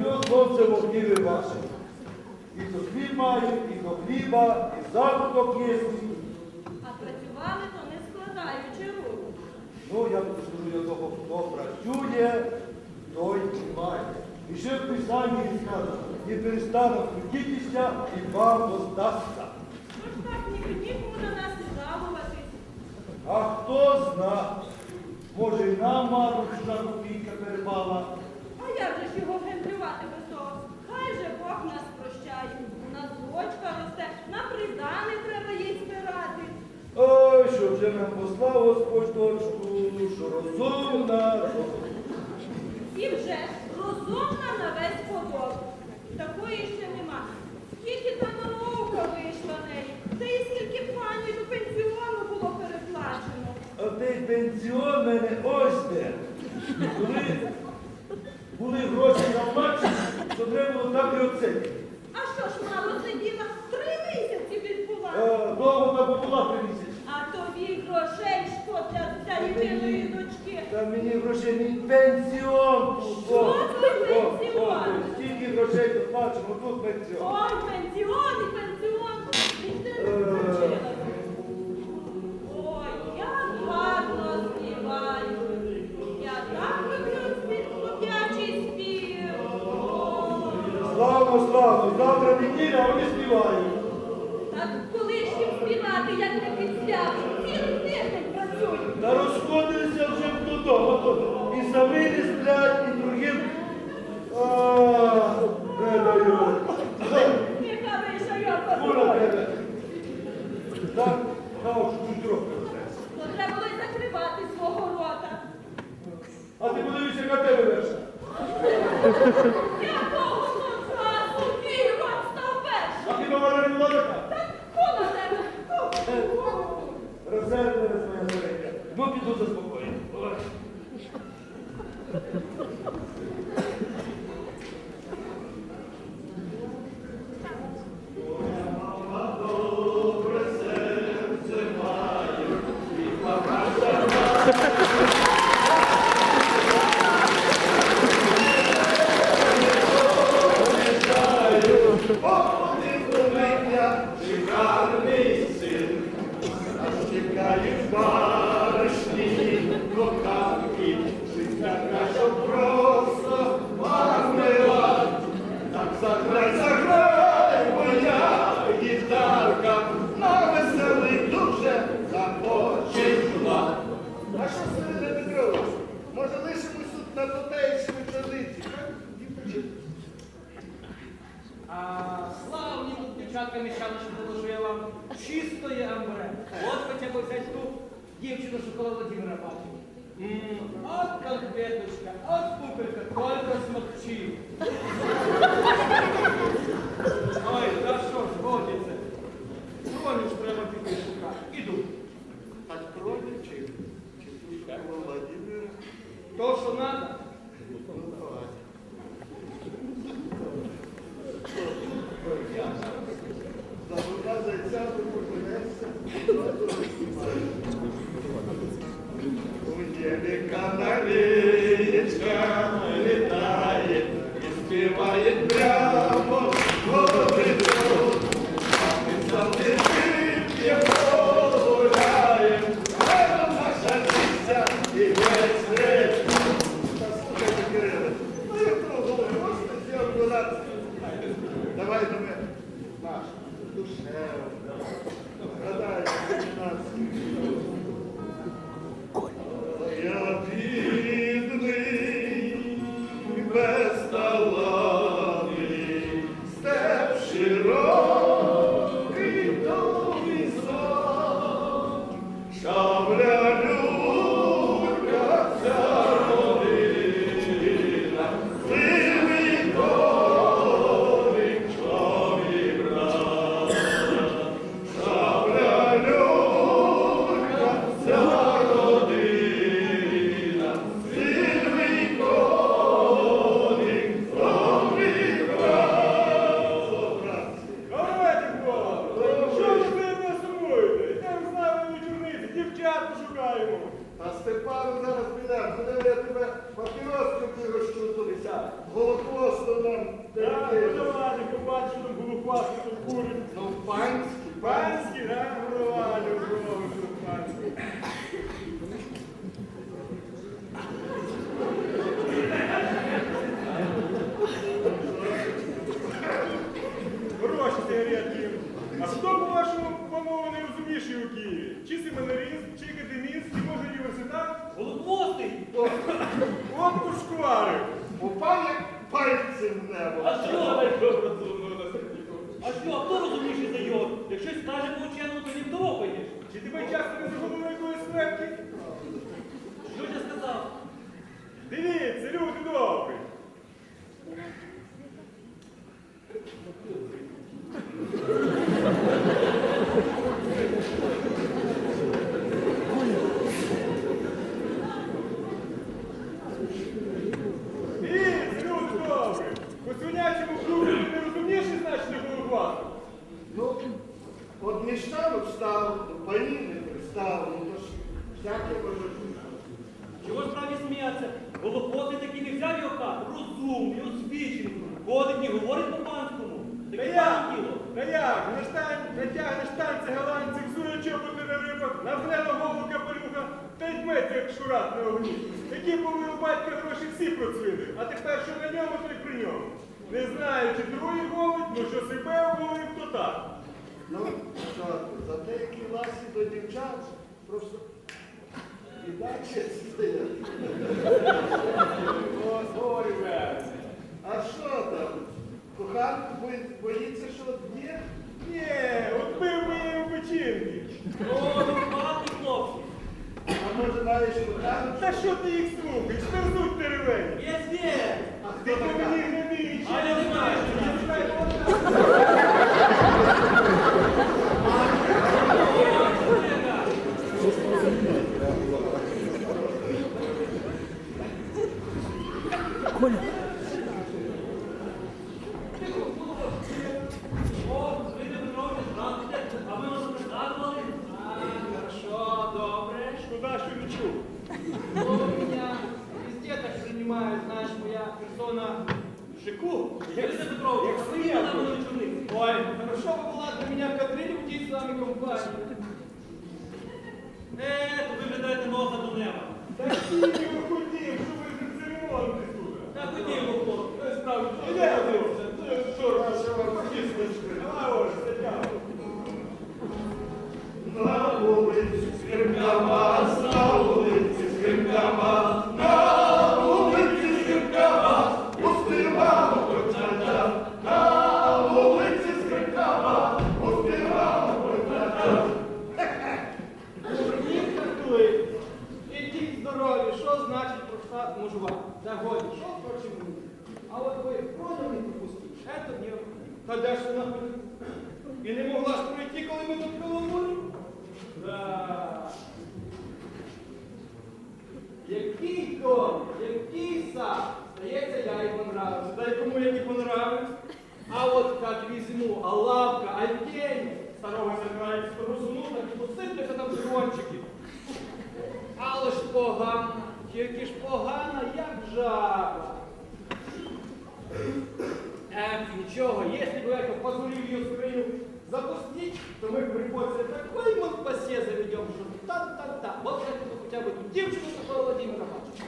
Зайдет сонце в ваше. І то хліб маю, і то хліба, і закуток є. А працювали то не складаючи рук. Ну, я скажу, я того, хто працює, той і має. І ще в Писанні сказано, не перестану трудитися, і вам воздасться. Тож так ні, нікому на нас не жалуватись. А хто зна, може і нам чужа копійка перепала. А як же ж його гендрювати без того? Хай же Бог нас прощає. У нас дочка росте, на придани треба їй збирати. Ой, що вже нам послав Господь дочку, що розумна. І вже розумна на весь подоб. Такої ще нема. Скільки там наука вийшла неї, та й скільки пані до пенсіону було переплачено. А той пенсіон мене ось де. Коли були гроші на матч, то треба було так і оцінити. А що ж мало сиділа? Три місяці відбувала. Е, Довго та була три місяці. А тобі грошей шкода для єдиної дочки. Та мені грошей мій пенсіон. Що це пенсіон? о, Стільки грошей тут бачимо, тут пенсіон. Ой, пенсіон і пенсіон. Ти не а вони співають. Так коли ж їм співати, як не підстяг? Цілий тиждень працюють. Та розходилися вже додому. І самі не сплять, і другим. А, не дають. Яка виша я Кура подумаю. тебе. Так, на очі чуть трохи росте. То треба було й закривати свого рота. А ти подивися, яка тебе верша. Якого тут часу мій рот став першим? А хіба вона не була така? Так кума тебе. Резервна своя середня. Ну, піду заспокоїти. Ой. Шикарний син, нас чекають баришні, коханки, життя наша просто мармелад. Так заграй, заграй, моя гітарка, на веселий дуже започила. А що Сергій Петрович, може лишимось тут на тутейшій традиції, так? Дівчата? А славні тут дівчатка міщаночі було, що я вам чистої амбре. От хоча б взять ту дівчину, що коло Владимира бачив. М, От конфеточка, от пупелька, тільки смокчив. Ой, та що ж, годиться. Кроню ж треба піти шукати. Іду. Так крові чи, чи Пушкова Владимира? То, говорить по-панському. Та як? Та як? Натягнеш танці голландців, сує чоботи на рибах, навне на голову капелюха, та й дметься, як шурат на огні. Які були у батька гроші всі процвіли, а тепер що на ньому, то й при ньому. Не знаю, чи другий голить, ну що себе оголив, то так. Ну, що за деякі ласі до дівчат просто інакше стоять. А що там? Коханку бої- боїться, що б'є? Ні, от бив моєї печінки. О, багато хлопців. хлопці. А може маєш коханку? Та що ти їх слухаєш? Вернуть теревені. Є є. А Ти по мені не бій, А я не знаю, Я я знаю, вона. О, Дмитро Петрович, здравствуйте. А ви нас не згадували? А, хорошо, добре. Шкода, що не чув. Ну, меня везде так принимают, знаешь, моя персона в шику. Дмитро Петрович, як ви свиня. нам не чули. Ой, хорошо бы была для меня кадриль уйти с вами компанию. Е, то ви видаєте носа до неба. Та тільки виходів, що ви вже церемонити тут. Так ходімо, хлопці. Не справді, іде, дивися, це сорок, що вам кісточки. А ось, сидять. На вулиці скрипкава, А от як візьму, а лавка, а тень старого забирають стару жену, так і посипляться там дрончики. Але ж погана, тільки ж погана, як жаба. Эх, ничего, если бы это позволили ее скрыню запустить, то мы при после такой монпасе заведем, что та-та-та. Вот это бы хотя бы эту девчину такого Владимира Павловича.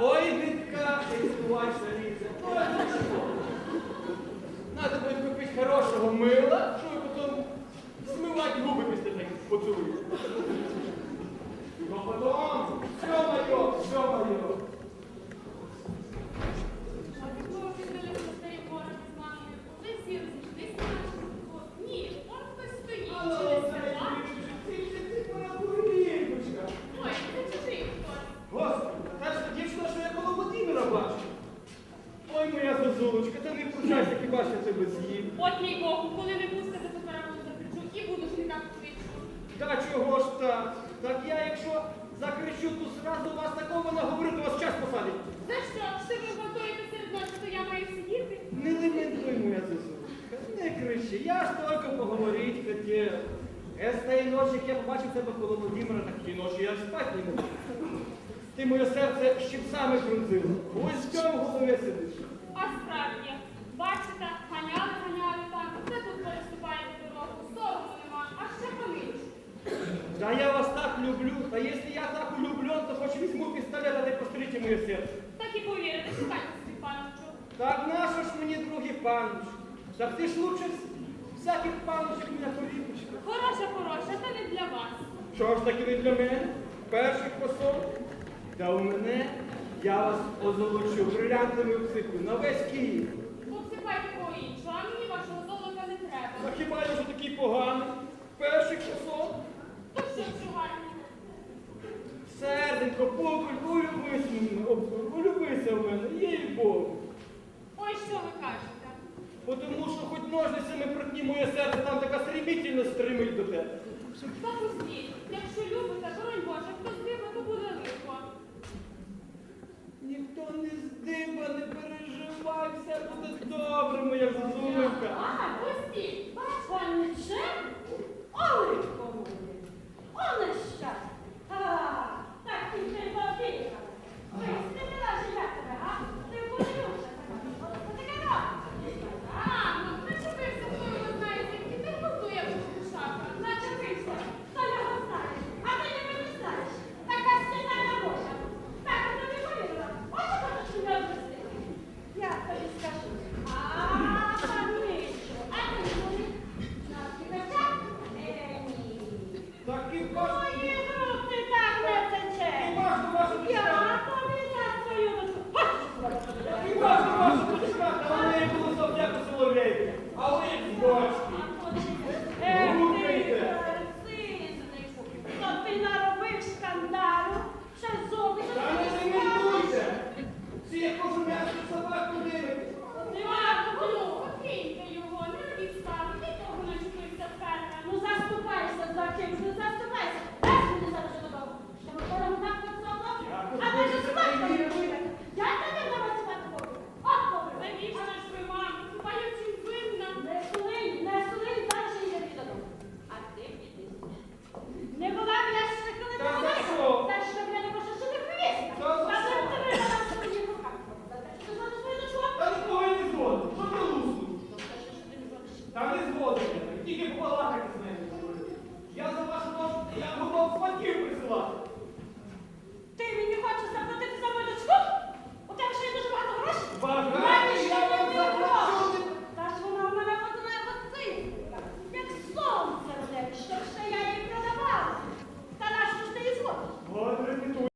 Ой, гидка, і ваша. Ой, ну? Надо буде купити хорошого мила, щоб потім смивати губи після таких поцілуїв. Ну потім, все моє, все моє. А такого віддали на старі гори з мамою. Ви всі розійшлися нашим Ні, он хтось стоїть через села. Ой, це чужий хтось. Господи, та ж дівчина, що я коло Володимира бачу. Ой, моя зозулочка, втручайся, хіба що тебе з'їв. От мій Богу, коли ви пустите ту перемогу закричу і буду швидко швидко. Та чого ж так? Так я, якщо закричу, то зразу вас такого наговорю, то вас час посадить. За що? Що ви готуєте серед ночі, то я маю сидіти? Не лементуй, моя зозулечка, не кричи. Я ж тільки поговорити хотів. Я з тієї ночі, як я побачив тебе коло Володимира, так тієї ночі я спати не можу. Ти моє серце щипцями пронзила. Ось в цьому голові сидиш. А справді, бачите, ганяли, ганяли там, де тут переступаєте дорогу, сорому нема, а ще помилуй. Да я вас так люблю, та якщо я так улюблен, то хоч візьму пістолет, а ти постріlte моє серце. Так і повірите, шукайте собі паночку. Так нащо ж мені другий панч? Так ти ж лучше всяких паночок мене поліпочка. Хороша, хороша, та не для вас. Що ж таки не для мене? Перших посол? Та у мене я вас озолочу брилянтами обсиплю на весь Київ. Обсипайте по іншого, а мені вашого золота не А треба. хіба я вже такий поганий? Перших посол? То що чугальне? Серденько, покуль, улюбись мене, улюбися в мене, їй Богу. Ой, що ви кажете? Бо Тому що хоч ножницями проткні моє серце, там така стремительно стримить до тебе. Та пустіть, якщо любите, боронь Боже, хто зліва, то буде лихо. Ніхто не здиба, не переживай, все буде добре, моя зазулинка. А, пустіть, szkolny drzew? Oły! Всіх кожу собак подивитись.